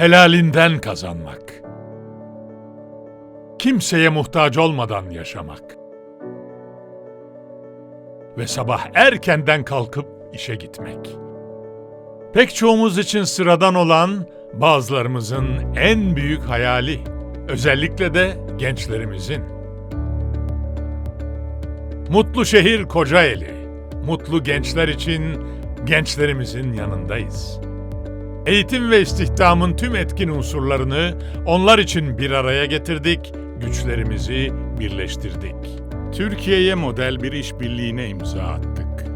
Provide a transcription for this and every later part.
helalinden kazanmak. Kimseye muhtaç olmadan yaşamak. Ve sabah erkenden kalkıp işe gitmek. Pek çoğumuz için sıradan olan bazılarımızın en büyük hayali, özellikle de gençlerimizin. Mutlu şehir Kocaeli. Mutlu gençler için gençlerimizin yanındayız. Eğitim ve istihdamın tüm etkin unsurlarını onlar için bir araya getirdik, güçlerimizi birleştirdik. Türkiye'ye model bir işbirliğine imza attık.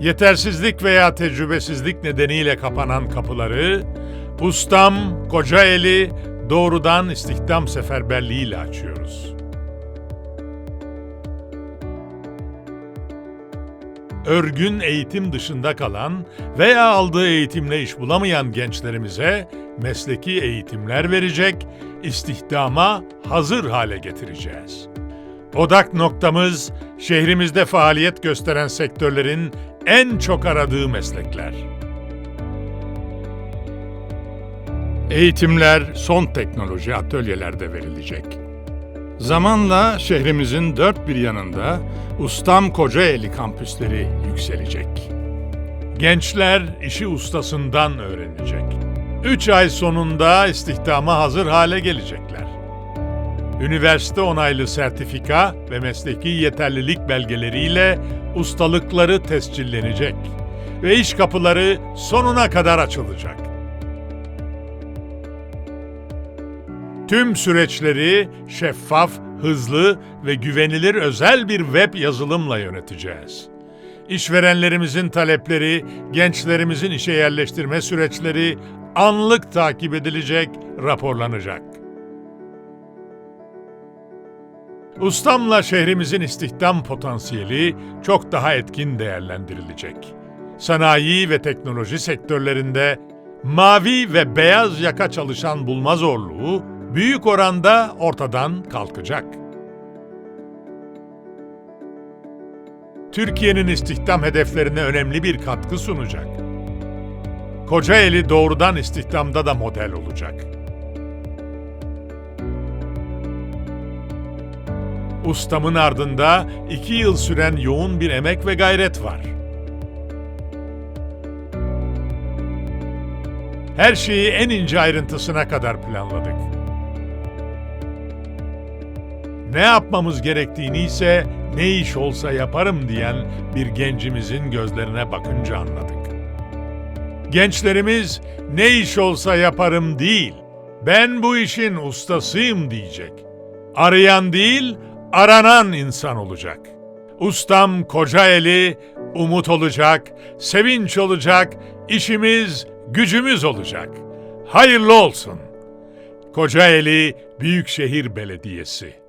Yetersizlik veya tecrübesizlik nedeniyle kapanan kapıları Ustam, Kocaeli doğrudan istihdam seferberliğiyle açıyoruz. Örgün eğitim dışında kalan veya aldığı eğitimle iş bulamayan gençlerimize mesleki eğitimler verecek, istihdama hazır hale getireceğiz. Odak noktamız şehrimizde faaliyet gösteren sektörlerin en çok aradığı meslekler. Eğitimler son teknoloji atölyelerde verilecek. Zamanla şehrimizin dört bir yanında Ustam Kocaeli kampüsleri yükselecek. Gençler işi ustasından öğrenecek. Üç ay sonunda istihdama hazır hale gelecekler. Üniversite onaylı sertifika ve mesleki yeterlilik belgeleriyle ustalıkları tescillenecek ve iş kapıları sonuna kadar açılacak. Tüm süreçleri şeffaf, hızlı ve güvenilir özel bir web yazılımla yöneteceğiz. İşverenlerimizin talepleri, gençlerimizin işe yerleştirme süreçleri anlık takip edilecek, raporlanacak. Ustamla şehrimizin istihdam potansiyeli çok daha etkin değerlendirilecek. Sanayi ve teknoloji sektörlerinde mavi ve beyaz yaka çalışan bulma zorluğu büyük oranda ortadan kalkacak. Türkiye'nin istihdam hedeflerine önemli bir katkı sunacak. Kocaeli doğrudan istihdamda da model olacak. Ustamın ardında iki yıl süren yoğun bir emek ve gayret var. Her şeyi en ince ayrıntısına kadar planladık. Ne yapmamız gerektiğini ise ne iş olsa yaparım diyen bir gencimizin gözlerine bakınca anladık. Gençlerimiz ne iş olsa yaparım değil, ben bu işin ustasıyım diyecek. Arayan değil, aranan insan olacak. Ustam Kocaeli umut olacak, sevinç olacak, işimiz, gücümüz olacak. Hayırlı olsun. Kocaeli Büyükşehir Belediyesi